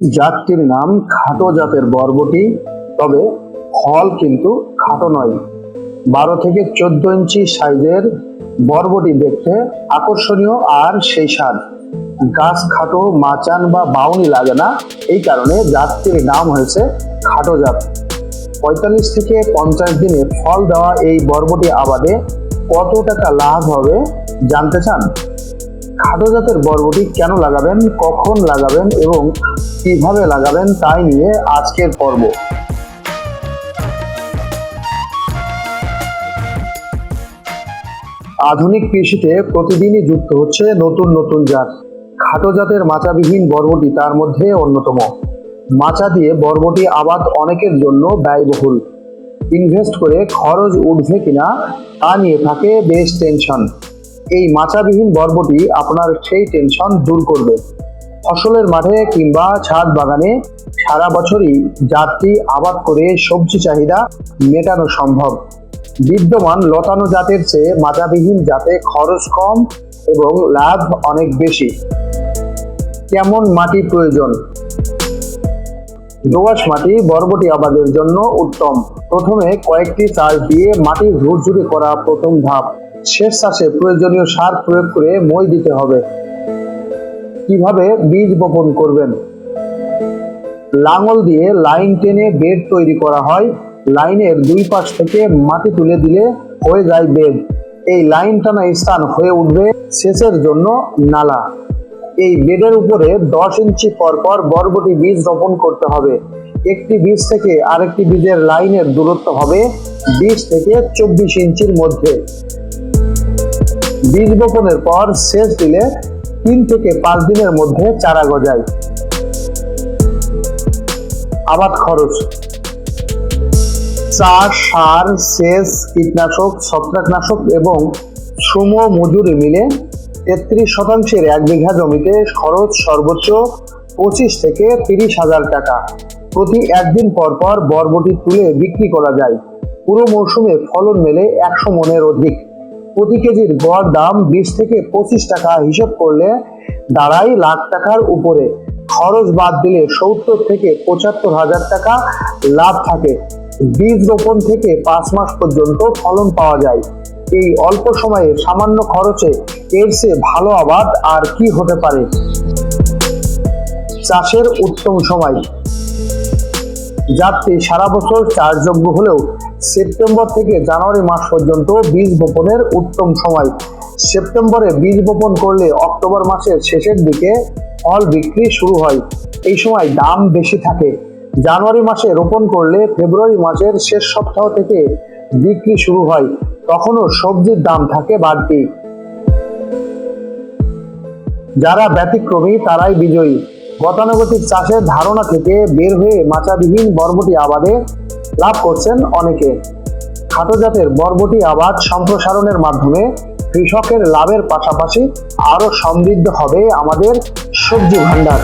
জাতটির নাম খাটো জাতের বরবটি, তবে ফল কিন্তু খাটো নয়। বারো থেকে চোদ্দ ইঞ্চি সাইজের বরবটি দেখতে আকর্ষণীয় আর সেই স্বাদ। গাছ খাটো, মাচান বা বাউনি লাগে না, এই কারণে জাতটির নাম হয়েছে খাটো জাত। পঁয়তাল্লিশ থেকে পঞ্চাশ দিনে ফল দেওয়া এই বরবটি আবাদে কত টাকা লাভ হবে জানতে চান? খাটো জাতের বরবটি কেন লাগাবেন, কখন লাগাবেন এবং কীভাবে লাগাবেন তাই নিয়ে আজকের পর্ব। আধুনিক কৃষিতে প্রতিদিনই যুক্ত হচ্ছে নতুন নতুন জাত। খাটো জাতের মাচাবিহীন বরবটি তার মধ্যে অন্যতম। মাচা দিয়ে বরবটি আবাদ অনেকের জন্য ব্যয়বহুল। ইনভেস্ট করে খরচ উঠবে কিনা তা নিয়ে থাকে বেশ টেনশন। এই মাচাবিহীন বরবটি আপনার সেই টেনশন দূর করবে। ফসলের মাঠে কিংবা ছাদ বাগানে সারা বছরই জাতটি আবাদ করে সবজি চাহিদা মেটানো সম্ভব। বিদ্যমান লতানো জাতের চেয়ে মাচাবিহীন জাতে খরচ কম এবং লাভ অনেক বেশি। কেমন মাটি প্রয়োজন? দোআঁশ মাটি বরবটি আবাদের জন্য উত্তম। প্রথমে কয়েকটি চাষ দিয়ে মাটি ঝুরঝুরে করা প্রথম ধাপ। শেষ চাষে প্রয়োজনীয় সার প্রয়োগ করে মই দিতে হবে। কীভাবে বীজ বপন করবেন? লাঙল দিয়ে লাইন টেনে বেড তৈরি করা হয়। লাইনের দুই পাশ থেকে মাটি তুলে দিলে হয়ে যায় বেড। এই লাইন টানা স্থান হয়ে উঠবে সেচের জন্য নালা। এই বেডের উপরে দশ ইঞ্চি পর পর বরবটি বীজ রোপণ করতে হবে। একটি বীজ থেকে আরেকটি বীজের লাইনের দূরত্ব হবে বিশ থেকে চব্বিশ ইঞ্চির মধ্যে। বীজ বপনের পর সেচ দিলে তিন থেকে পাঁচ দিনের মধ্যে চারা গজায়। আবাদ খরচ। চাষ সার, সেচ, কীটনাশক, ছত্রাকনাশক এবং শ্রম মজুরি মিলে তেত্রিশ শতাংশের এক বিঘা জমিতে খরচ সর্বোচ্চ পঁচিশ থেকে তিরিশ হাজার টাকা। প্রতি একদিন পর পর বরবটি তুলে বিক্রি করা যায়। পুরো মৌসুমে ফলন মেলে একশো মনের অধিক। প্রতি কেজির গড় দাম বিশ থেকে পঁচিশ টাকা হিসেব করলে দাঁড়ায় লাখ টাকার উপরে। খরচ বাদ দিলে সত্তর থেকে পঁচাত্তর হাজার টাকা লাভ থাকে। বীজ রোপণ থেকে পাঁচ মাস পর্যন্ত ফলন পাওয়া যায়। এই অল্প সময়ে সামান্য খরচে এর চেয়ে ভালো আবাদ আর কি হতে পারে? চাষের উত্তম সময়। যাত্রী সারা বছর চাষযোগ্য হলেও সেপ্টেম্বর থেকে জানুয়ারি মাস পর্যন্ত বীজ বপনের উত্তম সময়। সেপ্টেম্বরে বীজ বপন করলে অক্টোবর মাসের শেষের দিকে ফল বিক্রি শুরু হয়। এই সময় দাম বেশি থাকে। জানুয়ারি মাসে রোপণ করলে ফেব্রুয়ারি মাসের শেষ সপ্তাহ থেকে বিক্রি শুরু হয়। তখনও সবজির দাম থাকে বাড়তি। যারা ব্যতিক্রমী, তারাই বিজয়ী। গতানুগতিক চাষের ধারণা থেকে বের হয়ে মাচাবিহীন বরবটি আবাদে লাভ করছেন অনেকে। খাটো জাতের বরবটি আবাদ সম্প্রসারণের মাধ্যমে কৃষকের লাভের পাশাপাশি আরও সমৃদ্ধ হবে আমাদের সবজি ভান্ডার